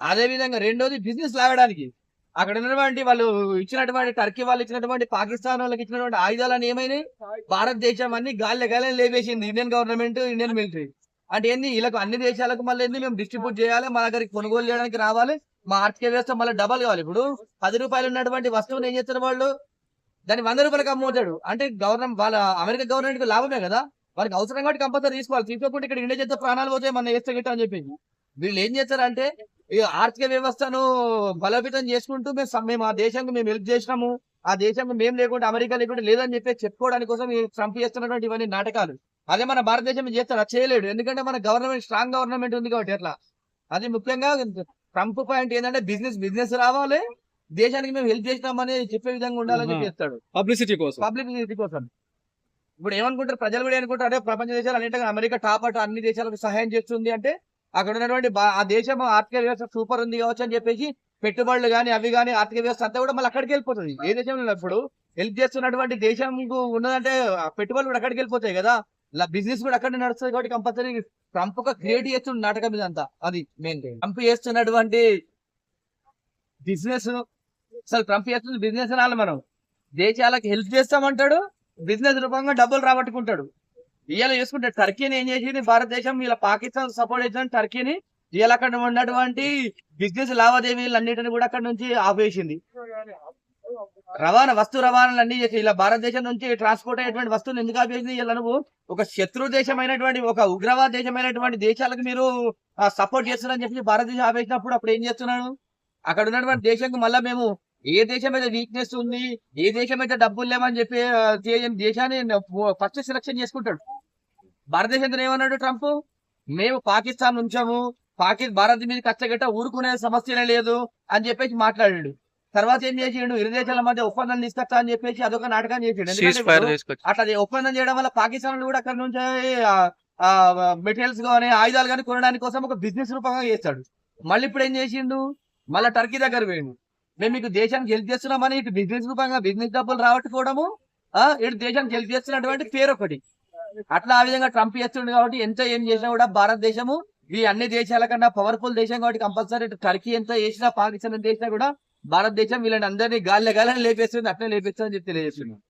అదే విధంగా రెండోది బిజినెస్ లాగడానికి. అక్కడ ఉన్నటువంటి వాళ్ళు ఇచ్చినటువంటి టర్కీ వాళ్ళు ఇచ్చినటువంటి పాకిస్తాన్ వాళ్ళకి ఇచ్చినటువంటి ఆయుధాలను ఏమైనాయి? భారతదేశం అన్ని గాలి గాలి లేపేసింది. ఇండియన్ గవర్నమెంట్ ఇండియన్ మిలిటరీ అంటే ఏంది? వీళ్ళకు అన్ని దేశాలకు మళ్ళీ ఏంది? మేము డిస్ట్రిబ్యూట్ చేయాలి మా దగ్గరికి కొనుగోలు చేయడానికి రావాలి మా ఆర్థిక వ్యవస్థ మళ్ళీ డబల్ కావాలి. ఇప్పుడు పది రూపాయలు ఉన్నటువంటి వస్తువుని ఏం చేస్తారు వాళ్ళు? దాన్ని వంద రూపాయలకు అమ్ముతాడు. అంటే గవర్నమెంట్ వాళ్ళ అమెరికా గవర్నమెంట్కి లాభమే కదా? వాళ్ళకి అవసరం కాబట్టి కంపల్సరీ తీసుకోవాలి. తీసుకోకుండా ఇక్కడ ఇండియా చేస్తే ప్రాణాలు పోతే మన వేస్తే గిట్ట అని చెప్పి వీళ్ళు ఏం చేస్తారంటే ఈ ఆర్థిక వ్యవస్థను బలోపేతం చేసుకుంటూ మేము మేము ఆ దేశానికి మేము హెల్ప్ చేసినాము. ఆ దేశం మేము లేకుండా అమెరికా లేకుండా లేదని చెప్పి చెప్పుకోవడానికి కోసం ఈ ట్రంప్ చేస్తున్నటువంటి ఇవన్నీ నాటకాలు. అదే మన భారతదేశం చేస్తారు అది చేయలేడు. ఎందుకంటే మన గవర్నమెంట్ స్ట్రాంగ్ గవర్నమెంట్ ఉంది కాబట్టి అట్లా. అది ముఖ్యంగా ట్రంప్ పాయింట్ ఏంటంటే బిజినెస్ బిజినెస్ రావాలి. దేశానికి మేము హెల్ప్ చేసినామని చెప్పే విధంగా ఉండాలని చెప్పి చేస్తాడు. పబ్లిసిటీ కోసం. పబ్లిసిటీ కోసం. ఇప్పుడు ఏమనుకుంటారు? ప్రజలు కూడా ఏమనుకుంటారు? అదే ప్రపంచ దేశాలు అన్నింటిగా అమెరికా టాప్ అటు అన్ని దేశాలకు సహాయం చేస్తుంది అంటే అక్కడ ఉన్నటువంటి ఆ దేశం ఆర్థిక వ్యవస్థ సూపర్ ఉంది కావచ్చు అని చెప్పేసి పెట్టుబడులు కానీ అవి కానీ ఆర్థిక వ్యవస్థ అంతా కూడా మళ్ళీ అక్కడికి వెళ్ళిపోతుంది. ఏ దేశంలో ఇప్పుడు హెల్ప్ చేస్తున్నటువంటి దేశం ఉన్నదంటే ఆ పెట్టుబడులు కూడా అక్కడికి వెళ్ళిపోతాయి కదా. ఇలా బిజినెస్ కూడా అక్కడ నడుస్తుంది కాబట్టి కంపల్సరీ ట్రంప్ ఒక క్రియేట్ చేస్తుంది నాటకం ఇదంతా. అది మెయిన్ ట్రంప్ చేస్తున్నటువంటి బిజినెస్ అసలు ట్రంప్ చేస్తుంది బిజినెస్ అనాలి మనం. దేశాలకు హెల్ప్ చేస్తామంటాడు బిజినెస్ రూపంగా డబ్బులు రాబట్టుకుంటాడు. ఇవాళ చూసుకుంటే టర్కీని ఏం చేసింది? భారతదేశం ఇలా పాకిస్తాన్ సపోర్ట్ చేసిన టర్కీని ఇవాళ అక్కడ ఉన్నటువంటి బిజినెస్ లావాదేవీలు అన్నిటిని కూడా అక్కడ నుంచి ఆపేసింది. రవాణా వస్తు రవాణాలు అన్ని చేసి ఇలా భారతదేశం నుంచి ట్రాన్స్పోర్ట్ అయ్యేటువంటి వస్తువులు ఎందుకు ఆపేసింది? ఇలా నువ్వు ఒక శత్రు దేశమైనటువంటి ఒక ఉగ్రవాద దేశమైనటువంటి దేశాలకు మీరు సపోర్ట్ చేస్తున్నారని చెప్పి భారతదేశం ఆపేసినప్పుడు అప్పుడు ఏం చేస్తున్నాను అక్కడ ఉన్నటువంటి దేశంకు మళ్ళీ మేము ఏ దేశం అయితే వీక్నెస్ ఉంది ఏ దేశం అయితే డబ్బులు లేమని చెప్పి దేశాన్ని ఫస్ట్ సెలక్షన్ చేసుకుంటాడు. భారతదేశంతో ఏమన్నాడు ట్రంప్? మేము పాకిస్తాన్ ఉంచాము పాకి భారత్ మీద కచ్చగట్ట ఊరుకునే సమస్యనే లేదు అని చెప్పేసి మాట్లాడాడు. తర్వాత ఏం చేసిండు? ఇరు దేశాల మధ్య ఒప్పందం తీసుకొస్తా అని చెప్పేసి అదొక నాటకం చేసిండు. అట్లా ఒప్పందం చేయడం వల్ల పాకిస్తాన్ కూడా అక్కడ నుంచి మెటీరియల్స్ కానీ ఆయుధాలు కానీ కొనడానికి కోసం ఒక బిజినెస్ రూపంగా చేస్తాడు. మళ్ళీ ఇప్పుడు ఏం చేసిండు? మళ్ళీ టర్కీ దగ్గర పోయిండు. మేము మీకు దేశానికి హెల్ప్ చేస్తున్నామని ఇటు బిజినెస్ రూపంగా బిజినెస్ డబ్బులు రావట్టుకోవడము ఇటు దేశానికి హెల్ప్ చేస్తున్నటువంటి పేరు ఒకటి అట్లా ఆ విధంగా ట్రంప్ చేస్తుండే కాబట్టి ఎంత ఏం చేసినా కూడా భారతదేశము ఈ అన్ని దేశాల కన్నా పవర్ఫుల్ దేశం కాబట్టి కంపల్సరీ టర్కీ ఎంత చేసినా పాకిస్తాన్ ఎంత చేసినా కూడా భారతదేశం వీళ్ళని అందరినీ గాలి గాలని లేపేస్తుంది అట్లే లేపేస్తుంది అని చెప్పి తెలియజేస్తున్నాం.